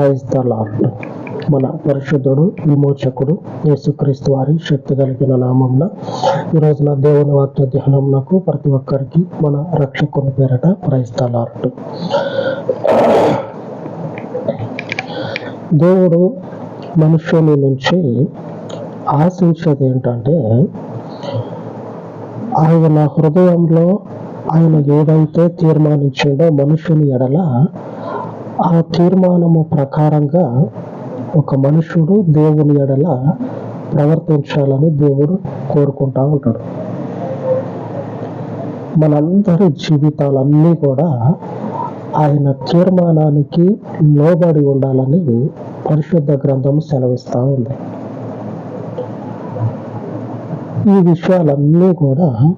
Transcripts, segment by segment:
Praise the lord మన పరిశుద్ధుడు విమోచకుడు యేసుక్రీస్తు వారి శక్తి కలిగిన నామంన ఈ రోజున దేవుని వాక్య ధ్యానంకు ప్రతి ఒక్కరికి మన రక్షకుని పేరట ప్రైజ్ ద లార్డ్ దేవుడు మనుష్యుని నుంచి ఆశించేది ఏంటంటే ఆయన హృదయంలో ఆయన ఏదైతే తీర్మానించిండో మనుషుని ఎడల ఆ తీర్మానము ప్రకారంగా ఒక మనుషుడు దేవుని ఎడల ప్రవర్తించాలని దేవుడు కోరుకుంటా ఉంటాడు. మనందరి జీవితాలన్నీ కూడా ఆయన తీర్మానానికి లోబడి ఉండాలని పరిశుద్ధ గ్రంథం సెలవిస్తూ ఉంది. ఈ విషయాలన్నీ కూడా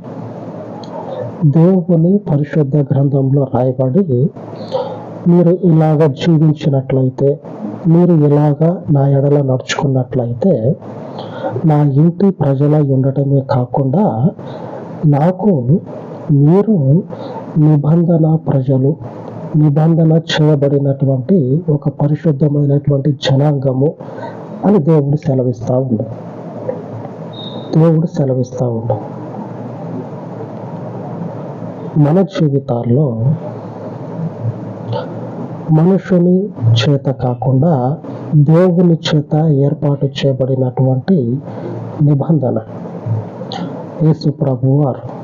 దేవుని పరిశుద్ధ గ్రంథంలో రాయబడి మీరు ఇలాగ జీవించినట్లయితే మీరు ఇలాగ నా ఎడల నడుచుకున్నట్లయితే నా ఇంటి ప్రజల ఉండటమే కాకుండా నాకు మీరు నిబంధన ప్రజలు నిబంధన చేయబడినటువంటి ఒక పరిశుద్ధమైనటువంటి జనాంగము అని దేవుడు సెలవిస్తూ ఉండు. దేవుడు సెలవిస్తూ ఉండు. మన జీవితాల్లో మనుషుని చేత కాకుండా దేవుని చేత ఏర్పాటు చేయబడినటువంటి నిబంధన. యేసు ప్రభు వారు.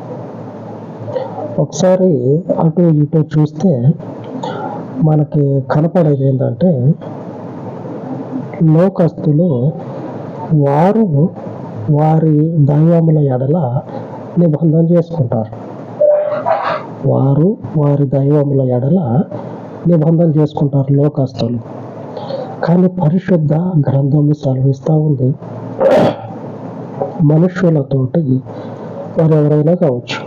ఒకసారి అటు ఇటు చూస్తే మనకి కనపడేది ఏంటంటే లోకస్తులు వారు వారి దైవముల ఎడల నిబంధన చేసుకుంటారు. వారు వారి దైవముల ఎడల నిబంధన చేసుకుంటారు లోకస్తులు. కానీ పరిశుద్ధ గ్రంథము సెలవిస్తూ ఉంది. మనుషులతోటి వారు ఎవరైనా కావచ్చు.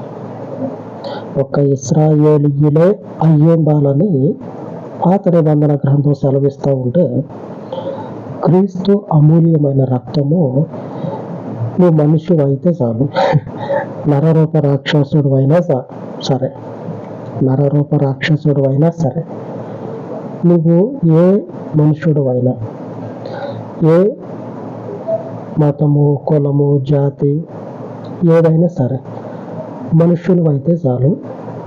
ఒక ఇస్రాయేలీయులే అయ్యుండాలని పాత నిబంధన గ్రంథం సెలవిస్తూ ఉంటే క్రీస్తు అమూల్యమైన రక్తము నువ్వు మనిషి అయితే చాలు. నరరూప రాక్షసుడు అయినా సరే. నరరూప రాక్షసుడు అయినా సరే. నువ్వు ఏ మనుషుడు అయినా ఏ మతము కులము జాతి ఏదైనా సరే మనుషులు అయితే చాలు.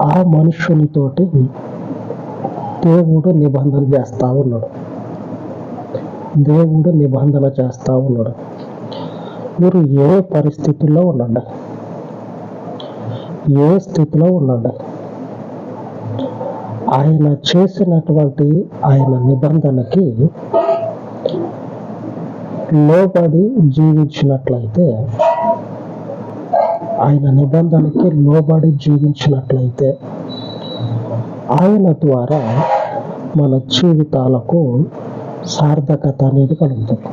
ఆ మనుషునితోటి దేవుడు నిబంధన చేస్తా ఉన్నాడు. దేవుడు నిబంధన చేస్తా ఉన్నాడు. మీరు ఏ పరిస్థితుల్లో ఉండండి. ఏ స్థితిలో ఉండండి. ఆయన చేసినటువంటి ఆయన నిబంధనకి లోబడి జీవించినట్లయితే ఆయన నిబంధనకి లోబడి జీవించినట్లయితే ఆయన ద్వారా మన జీవితాలకు సార్థకత అనేది కలుగుతుంది.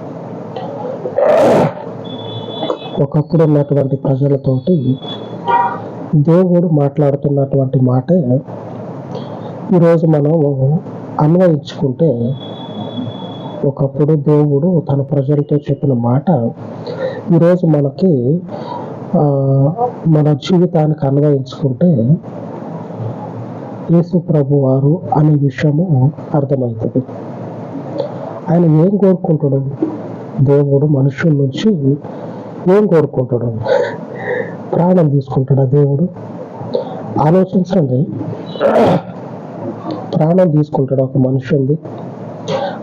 ఒకప్పుడు ఉన్నటువంటి ప్రజలతోటి దేవుడు మాట్లాడుతున్నటువంటి మాటే ఈరోజు మనం అన్వయించుకుంటే ఒకప్పుడు దేవుడు తన ప్రజలతో చెప్పిన మాట ఈరోజు మనకి ఆ, మన జీవితానికి అన్వయించుకుంటే యేసు ప్రభు వారు అనే విషయము అర్థమవుతుంది. ఆయన ఏం కోరుకుంటాడు? దేవుడు మనుషుల నుంచి ఏం కోరుకుంటాడు? ప్రాణం తీసుకుంటాడా దేవుడు? ఆలోచించండి. ప్రాణం తీసుకుంటాడు ఒక మనుషుంది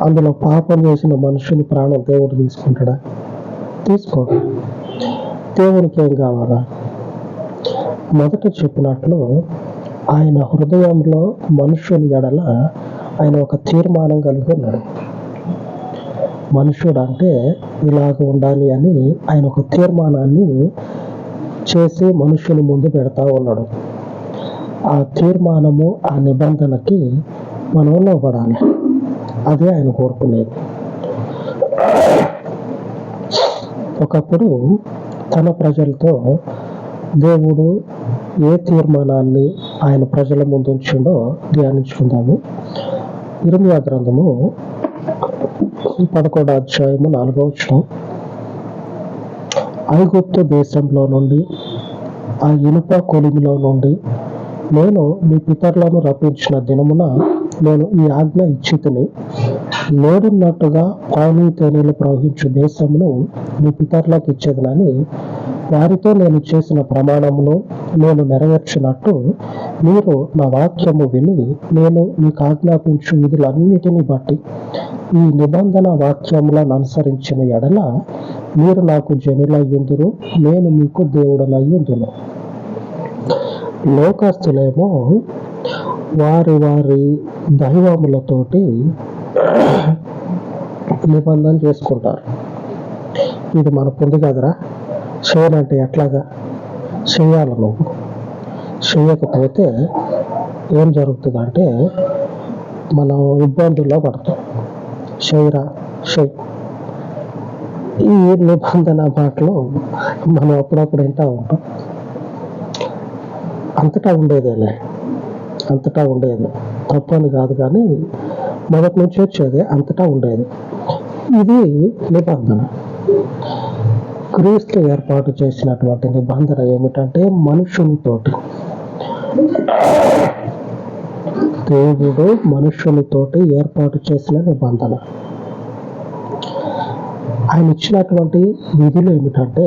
అందులో పాపం చేసిన మనుషుని ప్రాణం దేవుడు తీసుకుంటాడా? తీసుకోడు. దేవునికి ఏం కావాలా? మొదట చెప్పినట్లు ఆయన హృదయంలో మనుషుని ఎడల ఆయన ఒక తీర్మానం కలిగి ఉన్నాడు. మనుషుడు అంటే ఇలాగ ఉండాలి అని ఆయన ఒక తీర్మానాన్ని చేసి మనుషుని ముందు పెడతా ఉన్నాడు. ఆ తీర్మానము ఆ నిబంధనకి మనం లోపడాలి అదే ఆయన కోరుకునేది. ఒకప్పుడు తన ప్రజలతో దేవుడు ఏ తీర్మానాన్ని ఆయన ప్రజల ముందు ఉంచిండో ధ్యానించుకుందాము. ఇరుమియా గ్రంథము పదకొండో అధ్యాయము నాలుగో వచనం. ఐగుప్తు దేశంలో నుండి ఆ ఇనుప కొలిమిలో నుండి నేను మీ పితరులను రప్పించిన దినమున నేను ఈ ఆజ్ఞ ఇచ్చితిని. లేడున్నట్టుగా పాలు తేనెలు ప్రవహించు దేశమును మీ పితరులకు ఇచ్చేదనని వారితో నేను చేసిన ప్రమాణమును నేను నెరవేర్చినట్టు మీరు నా వాక్యము విని నేను మీకు ఆజ్ఞాపించు విధులన్నిటిని బట్టి ఈ నిబంధన వాక్యములను అనుసరించిన ఎడల మీరు నాకు జనులయ్యుందురు నేను మీకు దేవుడనయ్యుందును. లోకస్తులేమో వారి వారి దైవములతోటి నిబంధన చేసుకుంటారు. ఇది మనకు ఉంది కదరా? చేయాలంటే ఎట్లాగా? చేయాలి నువ్వు. చేయకపోతే ఏం జరుగుతుందంటే మనం ఇబ్బందుల్లో పడతాం. చేయరా? చేయి. ఈ నిబంధన మాటలు మనం అప్పుడప్పుడు వింటూ ఉంటాం. అంతటా ఉండేదేలే. అంతటా ఉండేది. తప్పు అని కాదు కానీ మొదటి నుంచి వచ్చేది అంతటా ఉండేది. ఇది నిబంధన. క్రీస్తు ఏర్పాటు చేసినటువంటి నిబంధన ఏమిటంటే మనుషునితోటి. దేవుడు మనుషులతోటి ఏర్పాటు చేసిన నిబంధన. ఆయన ఇచ్చినటువంటి విధులు ఏమిటంటే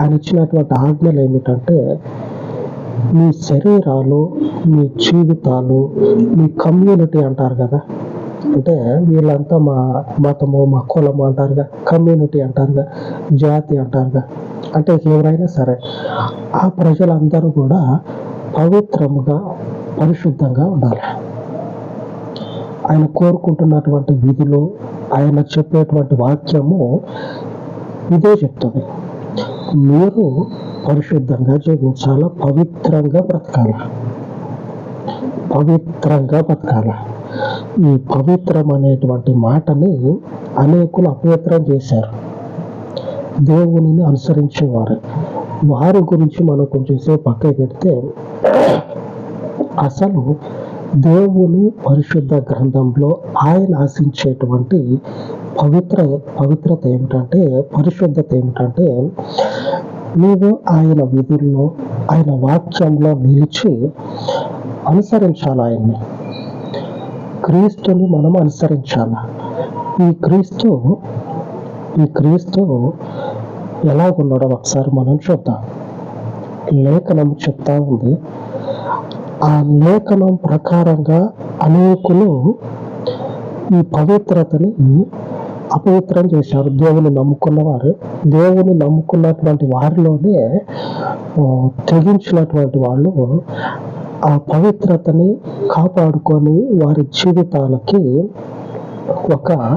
ఆయన ఇచ్చినటువంటి ఆజ్ఞలు ఏమిటంటే మీ శరీరాలు మీ జీవితాలు మీ కమ్యూనిటీ అంటారు కదా. అంటే వీళ్ళంతా మా మతము మా కులము అంటారుగా కమ్యూనిటీ అంటారుగా జాతి అంటారుగా అంటే ఎవరైనా సరే ఆ ప్రజలందరూ కూడా పవిత్రముగా పరిశుద్ధంగా ఉండాలి. ఆయన కోరుకుంటున్నటువంటి విధులు ఆయన చెప్పేటువంటి వాక్యము ఇదే చెప్తుంది. మీరు పరిశుద్ధంగా జీవించాల? పవిత్రంగా బ్రతకాల? పవిత్రంగా బ్రతకాల? ఈ పవిత్రం అనేటువంటి మాటని అనేకులు అపవిత్రం చేశారు. దేవునిని అనుసరించేవారు. వారి గురించి మనం కొంచెం సేపు పక్కకి పెడితే అసలు దేవుని పరిశుద్ధ గ్రంథంలో ఆయన ఆశించేటువంటి పవిత్ర పవిత్రత ఏమిటంటే పరిశుద్ధత ఏమిటంటే నీవు ఆయన విధుల్లో ఆయన వాక్యంలో నిలిచి అనుసరించాలి ఆయన్ని. క్రీస్తుని మనం అనుసరించాలి? ఈ క్రీస్తు ఈ క్రీస్తు ఎలాగున్నాడో ఒకసారి మనం చూద్దాం. లేఖనం చెప్తా ఉంది. ఆ లేఖనం ప్రకారంగా అనేకులు ఈ పవిత్రతని అపవిత్రం చేశారు. దేవుని నమ్ముకున్న వారు దేవుని నమ్ముకున్నటువంటి వారిలోనే తెగించినటువంటి వాళ్ళు ఆ పవిత్రతని కాపాడుకొని వారి జీవితాలకి ఒక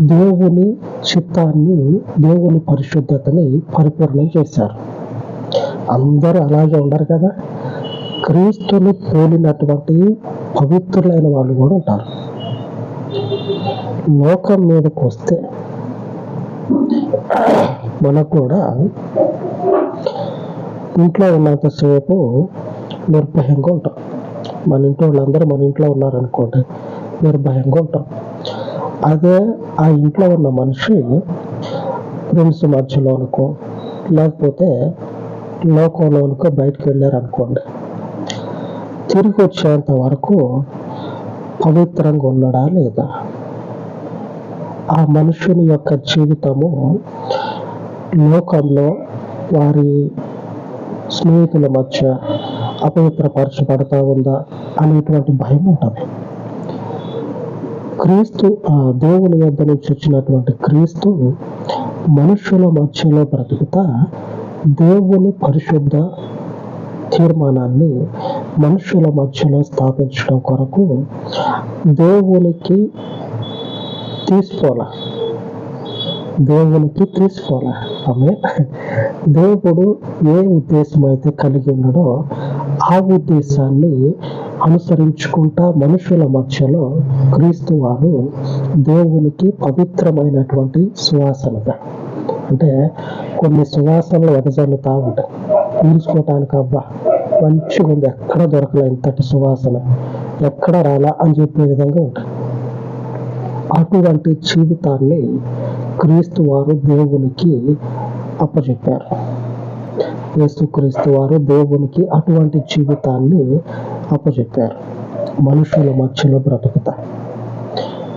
దేవుని చిత్తాన్ని దేవుని పరిశుద్ధతని పరిపూర్ణం చేశారు. అందరూ అలాగే ఉండరు కదా? క్రీస్తుని పోలినటువంటి పవిత్రులైన వాళ్ళు కూడా ఉంటారు. లోకం మీదకి వస్తే మనకు కూడా ఇంట్లో ఉన్నంతసేపు నిర్భయంగా ఉంటాం. మన ఇంట్లో వాళ్ళందరూ మన ఇంట్లో ఉన్నారనుకోండి నిర్భయంగా ఉంటాం. అదే ఆ ఇంట్లో ఉన్న మనిషి ఫ్రెండ్స్ మధ్యలోనుకో లేకపోతే లోకంలోనుకో బయటకు వెళ్ళారనుకోండి తిరిగి వచ్చేంత వరకు పవిత్రంగా ఉన్నాడా లేదా? ఆ మనుషుని యొక్క జీవితము లోకంలో వారి స్నేహితుల మధ్య అపవిత్రపరచబడతా ఉందా అనేటువంటి భయం ఉంటుంది. క్రీస్తు దేవుని యొద్ద నుంచి వచ్చినటువంటి క్రీస్తు మనుషుల మధ్యలో బ్రతుకుతా దేవుని పరిశుద్ధ తీర్మానాన్ని మనుషుల మధ్యలో స్థాపించడం కొరకు దేవునికి తీసుకోవాల దేవునికి తీసుకోవాల ఆమె దేవుడు ఏ ఉద్దేశం అయితే కలిగి ఉన్నాడో ఆ ఉద్దేశాన్ని అనుసరించుకుంటా మనుషుల మధ్యలో క్రీస్తు వారు దేవునికి పవిత్రమైనటువంటి సువాసనగా. అంటే కొన్ని సువాసనలు వెదజల్లుతా ఉంటాయి. పీల్చుకోవటానికి అబ్బా మంచిగా ఉంది ఎక్కడ దొరకలే ఇంతటి సువాసన. ఎక్కడ రాలా అని చెప్పే విధంగా ఉంటాయి. అటువంటి జీవితాన్ని క్రీస్తు వారు దేవునికి అప్పచెప్పారు. క్రీస్తు వారు దేవునికి అటువంటి జీవితాన్ని అప్పచెప్పారు. మనుషుల మధ్యలో బ్రతుకుతా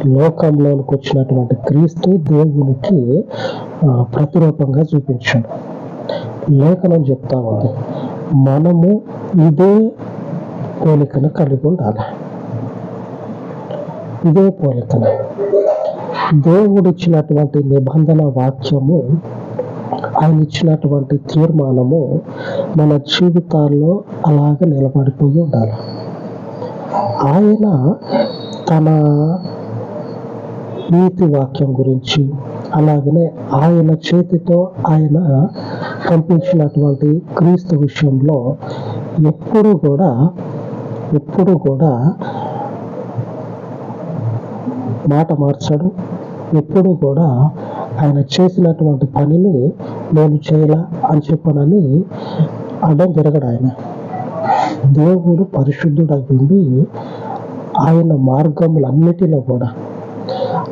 లోకంలోనికి వచ్చినటువంటి క్రీస్తు దేవునికి ప్రతిరూపంగా చూపించాడు. లేఖనం చెప్తా ఉంది. మనము ఇదే పోలికను కలిగి ఉండాలి. ఇదే పోలికను దేవుడు ఇచ్చినటువంటి నిబంధన వాక్యము ఆయన ఇచ్చినటువంటి తీర్మానము మన జీవితాల్లో అలాగ నిలబడిపోయి ఉండాలి. ఆయన తన నీతి వాక్యం గురించి అలాగనే ఆయన చేతితో ఆయన పంపించినటువంటి క్రీస్తు విషయంలో ఎప్పుడు కూడా ఎప్పుడు కూడా మాట మార్చాడు. ఎప్పుడు కూడా ఆయన చేసినటువంటి పనిని నేను చేయలా అని చెప్పనని అడ్డం తిరగడు ఆయన. దేవుడు పరిశుద్ధుడై ఉండి ఆయన మార్గములన్నిటిలో కూడా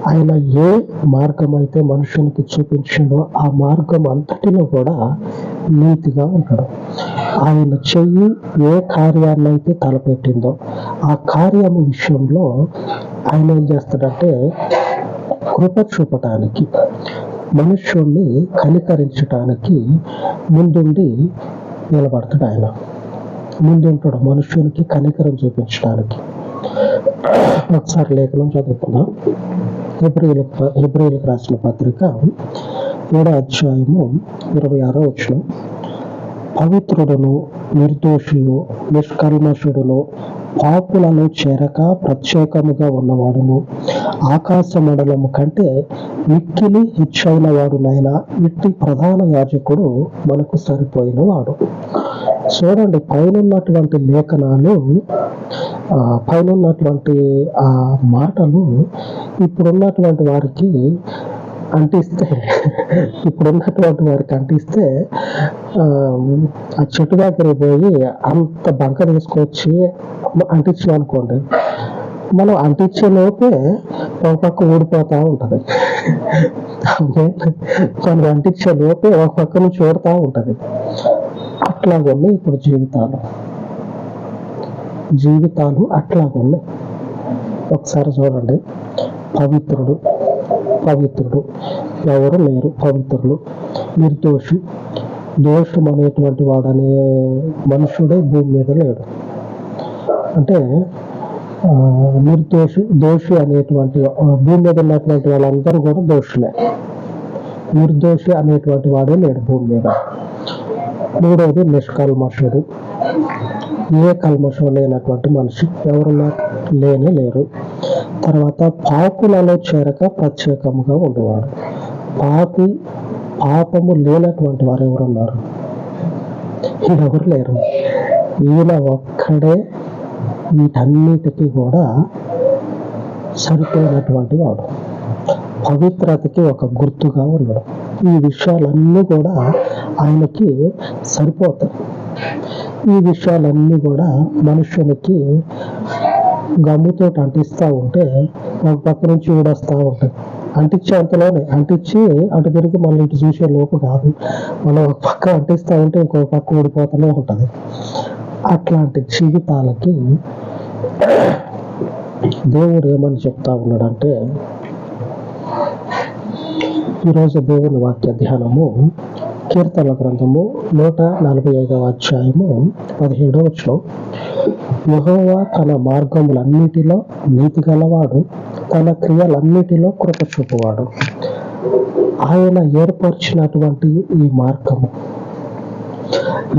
ఆయన ఏ మార్గం అయితే మనుషునికి చూపించిండో ఆ మార్గం అంతటిలో కూడా నీతిగా ఉంటాడు. ఆయన చెయ్యి ఏ కార్యాన్ని అయితే తలపెట్టిందో ఆ కార్యము విషయంలో ఆయన ఏం చేస్తాడంటే కృప చూపటానికి మనుష్యుణ్ణి కనికరించటానికి ముందుండి నిలబడతాడు ఆయన. ముందుంటాడు మనుష్యునికి కనికరం చూపించడానికి ఒకసారి లేఖనం చదువుకుందాం. హెబ్రిల్ రాసిన పత్రిక ఏడో అధ్యాయము ఇరవై ఆరో వచ్చిన పవిత్రుడును నిర్దోషుడు నిష్కల్మషుడును పాపులను చేరక ప్రత్యేకముగా ఉన్నవాడును. ఆకాశ మండలము కంటే మిక్కిలి హెచ్చైన వాడునైనా ఇట్టి ప్రధాన యాజకుడు మనకు సరిపోయిన వాడు చూడండి పైన ఉన్నటువంటి లేఖనాలు పైన ఉన్నటువంటి ఆ మాటలు ఇప్పుడున్నటువంటి వారికి అంటిస్తే ఇప్పుడున్నటువంటి వారికి అంటిస్తే ఆ, చెట్టు దగ్గరికి పోయి అంత బంక తీసుకొచ్చి అంటించాం అనుకోండి మనం అంటించే లోపే ఒక పక్క ఊడిపోతూ ఉంటుంది. మనం అంటించే లోపే ఒక పక్క నుంచి ఊడుతూ ఉంటుంది. అట్లాగున్నాయి ఇప్పుడు జీవితాలు. జీవితాలు అట్లాగున్నాయి ఒకసారి చూడండి. పవిత్రుడు పవిత్రుడు. ఎవరు లేరు? పవిత్రులు. నిర్దోషి. దోషం అనేటువంటి వాడనే మనుషుడే భూమి మీద లేడు. అంటే ఆ, నిర్దోషి దోషి అనేటువంటి భూమి మీద ఉన్నటువంటి వాళ్ళందరూ కూడా దోషులే. నిర్దోషి అనేటువంటి వాడే లేడు భూమి మీద. మూడవది నిష్కల్మషుడు. ఏ కల్మషం లేనటువంటి మనిషి ఎవరున్నా లేని లేరు. తర్వాత పాపులలో చేరక ప్రత్యేకముగా ఉండేవాడు. పాపి పాపము లేనటువంటి వారు ఎవరున్నారు? ఎవరు లేరు? ఈయన ఒక్కడే వీటన్నిటికీ కూడా సరిపోయినటువంటి వాడు. పవిత్రతకి ఒక గుర్తుగా ఉండడం ఈ విషయాలన్నీ కూడా ఆయనకి సరిపోతాయి. ఈ విషయాలన్నీ కూడా మనుషునికి గమ్ముతో అంటిస్తూ ఉంటే ఒక పక్క నుంచి ఊడొస్తూ ఉంటాయి అంటించే అంతలోనే అంటించి అటు తిరిగి మళ్ళీ ఇటు చూసే లోపు కాదు. మనం ఒక పక్క అంటిస్తూ ఉంటే ఇంకో పక్క ఊడిపోతూనే ఉంటుంది. అట్లాంటి జీవితాలకి దేవుడు ఏమని చెప్తా ఉన్నాడంటే ఈరోజు దేవుని వాక్య ధ్యానము కీర్తన గ్రంథము నూట నలభై ఐదవ అధ్యాయము పదిహేడవ వచనం. యహోవా తన మార్గములన్నిటిలో నీతి గలవాడు తన క్రియలన్నిటిలో కృప చూపువాడు ఆయన ఏర్పరిచినటువంటి ఈ మార్గము.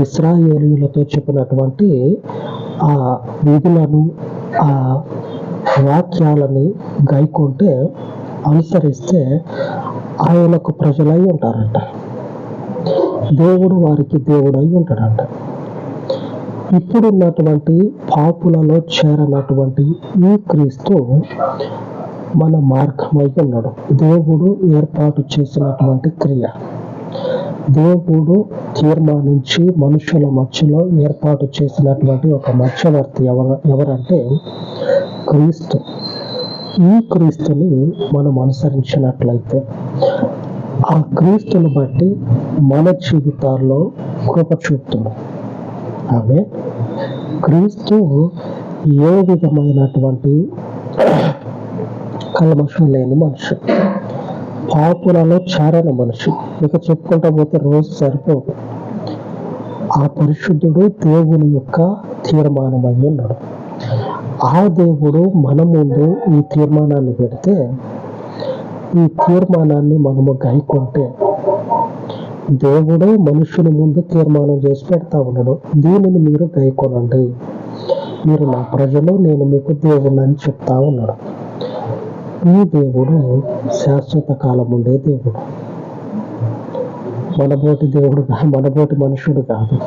ఇస్రాయేలీలతో చెప్పినటువంటి ఆ విధులను ఆ వాక్యాలని గైకుంటే అనుసరిస్తే ఆయనకు ప్రజలై ఉంటారంట. దేవుడు వారికి దేవుడై ఉంటాడంట. ఇప్పుడున్నటువంటి పాపులలో చేరనటువంటి ఈ క్రీస్తు మన మార్గమై ఉన్నాడు. దేవుడు ఏర్పాటు చేసినటువంటి క్రియ. దేవుడు తీర్మానించి మనుషుల మధ్యలో ఏర్పాటు చేసినటువంటి ఒక మధ్యవర్తి ఎవరు ఎవరంటే క్రీస్తు. ఈ క్రీస్తుని మనం అనుసరించినట్లయితే ఆ క్రీస్తుని బట్టి మన జీవితాల్లో కృప చూపుతుంది. ఆమె క్రీస్తు ఏ విధమైనటువంటి కల్మషం లేని మనిషి. పాపులలో చారణ మనిషి. ఇక చెప్పుకుంటా పోతే రోజు సరిపోదు. ఆ పరిశుద్ధుడు దేవుని యొక్క తీర్మానమై ఉన్నాడు. ఆ దేవుడు మన ముందు ఈ తీర్మానాన్ని పెడితే ఈ తీర్మానాన్ని మనము గైకుంటే దేవుడే మనుషుల ముందు తీర్మానం చేసి పెడతా ఉన్నాడు. దీనిని మీరు గైకొనండి మీరు నా ప్రజలు నేను మీకు దేవుడు అని చెప్తా ఉన్నాడు. ఈ దేవుడు శాశ్వత కాలం ఉండే దేవుడు. మనబోటి దేవుడు మనబోటి మనుషుడు కాదు.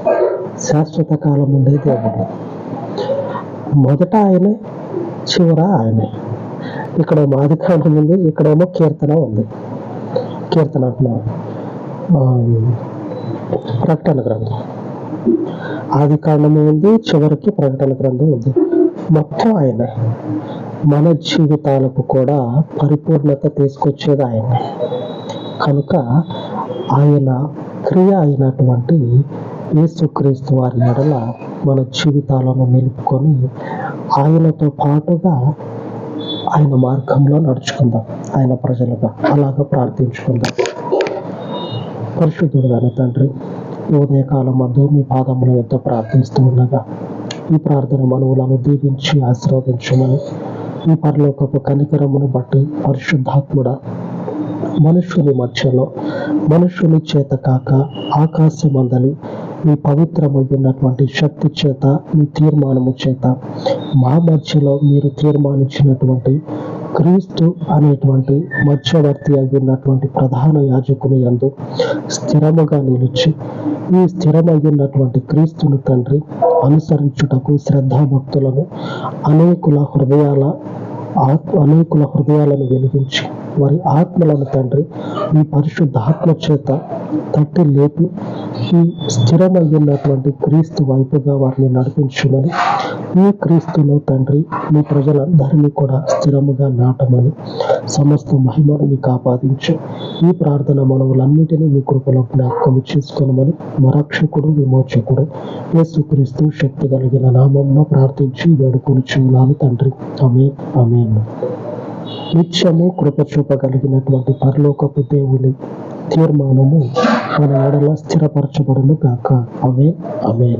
శాశ్వత కాలం ఉండే దేవుడు. మొదట ఆయనే చివర ఆయనే. ఇక్కడ మాది ఉంది ఇక్కడేమో కీర్తన ఉంది. కీర్తన అంటున్నాం ప్రకటన గ్రంథం. ఆది కాండము ఉంది చివరికి ప్రకటన గ్రంథం ఉంది. మొత్తం ఆయన. మన జీవితాలకు కూడా పరిపూర్ణత తీసుకొచ్చేది ఆయన. కనుక ఆయన క్రియ అయినటువంటి యేసుక్రీస్తు వారి ఎడల మన జీవితాలను నిలుపుకొని ఆయనతో పాటుగా ఆయన మార్గంలో నడుచుకుందాం. ఆయన ప్రజలుగా అలాగ ప్రార్థించుకుందాం. పరిశుద్ధుడుగాను తండ్రి ఉదయకాలం మందు మీ పాదముల యొక్క ప్రార్థిస్తూ ఉండగా ఈ ప్రార్థన మనవులను దీవించి ఆశీర్వదించమని ఈ పరలోకపు కనికరమును బట్టి పరిశుద్ధాత్ముడ మనుషుని మధ్యలో మనుషుని చేత కాక ఆకాశమందలి మీ పవిత్రమైనటువంటి శక్తి చేత మీ తీర్మానము చేత మా మధ్యలో మీరు తీర్మానించినటువంటి క్రీస్తు అనేటువంటి మధ్యవర్తి అయి ఉన్నటువంటి ప్రధాన యాజకుని యందు స్థిరముగా నిలిచి ఈ స్థిరమయ్యున్నటువంటి క్రీస్తును తండ్రి అనుసరించుటకు శ్రద్ధాభక్తులను అనేకుల హృదయాల ఆత్ అనేకుల హృదయాలను వెలిగించి వారి ఆత్మలను తండ్రి ఈ పరిశుద్ధ ఆత్మ చేత తట్టి లేపి ఈ స్థిరమయ్యున్నటువంటి క్రీస్తు వైపుగా వారిని నడిపించమని ఈ క్రీస్తులో తండ్రి. మీ ప్రజలందరినీ కూడా స్థిరముగా నాటమని సమస్త మహిమను మీకు ఆపాదించి ఈ ప్రార్థన మనవులన్నిటినీ మీ కృపలో జ్ఞాపకం చేసుకోనమని మరక్షకుడు విమోచకుడు యేసుక్రీస్తు శక్తి కలిగిన నామంలో ప్రార్థించి వేడుకొని చూడాలి తండ్రి. అమే అమే నిత్యము కృప చూపగలిగినటువంటి పరలోకపు దేవుని తీర్మానము మన ఎడల స్థిరపరచబడును కాక అవే అమే